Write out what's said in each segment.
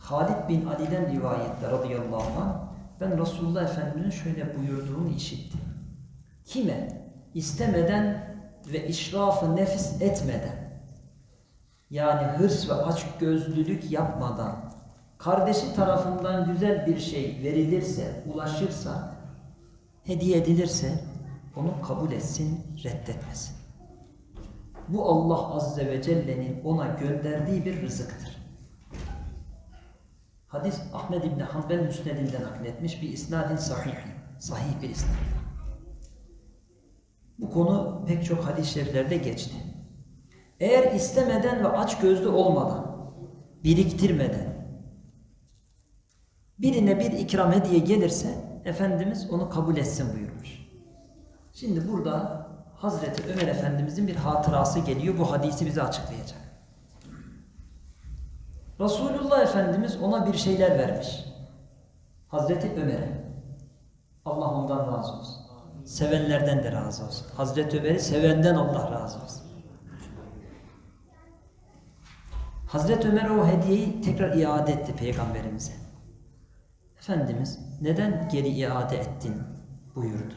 Halid bin Ali'den rivayette radıyallahu anh ben Resulullah Efendimiz'in şöyle buyurduğunu işittim. Kime istemeden ve işrafı nefis etmeden yani hırs ve açgözlülük yapmadan kardeşi tarafından güzel bir şey verilirse, ulaşırsa, hediye edilirse onu kabul etsin, reddetmesin. Bu Allah Azze ve Celle'nin ona gönderdiği bir rızıktır. Hadis Ahmed İbni Hanbel Müsned'inden nakletmiş bir isnadin sahih, sahih bir isnad. Bu konu pek çok hadis-i şeriflerde geçti. Eğer istemeden ve aç gözlü olmadan, biriktirmeden, birine bir ikram hediye gelirse Efendimiz onu kabul etsin buyurmuş. Şimdi burada Hazreti Ömer Efendimizin bir hatırası geliyor. Bu hadisi bize açıklayacak. Resulullah Efendimiz ona bir şeyler vermiş. Hazreti Ömer'e. Allah ondan razı olsun. Sevenlerden de razı olsun. Hazreti Ömer'i sevenden Allah razı olsun. Hazreti Ömer o hediyeyi tekrar iade etti peygamberimize. Efendimiz neden geri iade ettin buyurdu.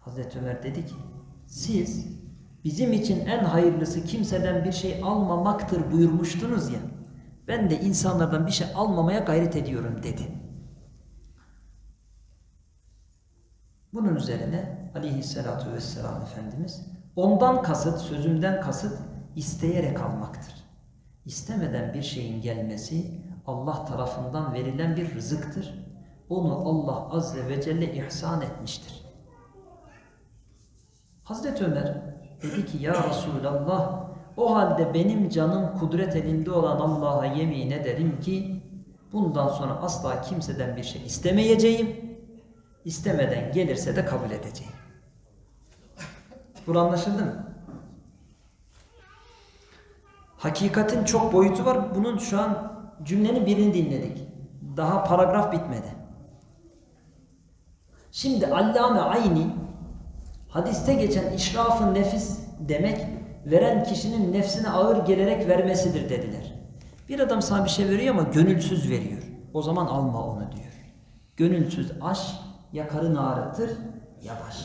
Hazreti Ömer dedi ki siz bizim için en hayırlısı kimseden bir şey almamaktır buyurmuştunuz ya. Ben de insanlardan bir şey almamaya gayret ediyorum dedi. Bunun üzerine aleyhissalatu vesselam Efendimiz ondan kasıt, sözümden kasıt isteyerek almaktır. İstemeden bir şeyin gelmesi Allah tarafından verilen bir rızıktır. Onu Allah Azze ve Celle ihsan etmiştir. Hazreti Ömer dedi ki ya Resulallah o halde benim canım kudret elinde olan Allah'a yemin ederim ki bundan sonra asla kimseden bir şey istemeyeceğim. İstemeden gelirse de kabul edeceğim. Bu anlaşıldı mı? Hakikatin çok boyutu var. Bunun şu an cümlenin birini dinledik. Daha paragraf bitmedi. Şimdi Allame Ayni hadiste geçen işrafın nefis demek veren kişinin nefsine ağır gelerek vermesidir dediler. Bir adam sana bir şey veriyor ama gönülsüz veriyor. O zaman alma onu diyor. Gönülsüz aş ya karın ağrıtır ya baş.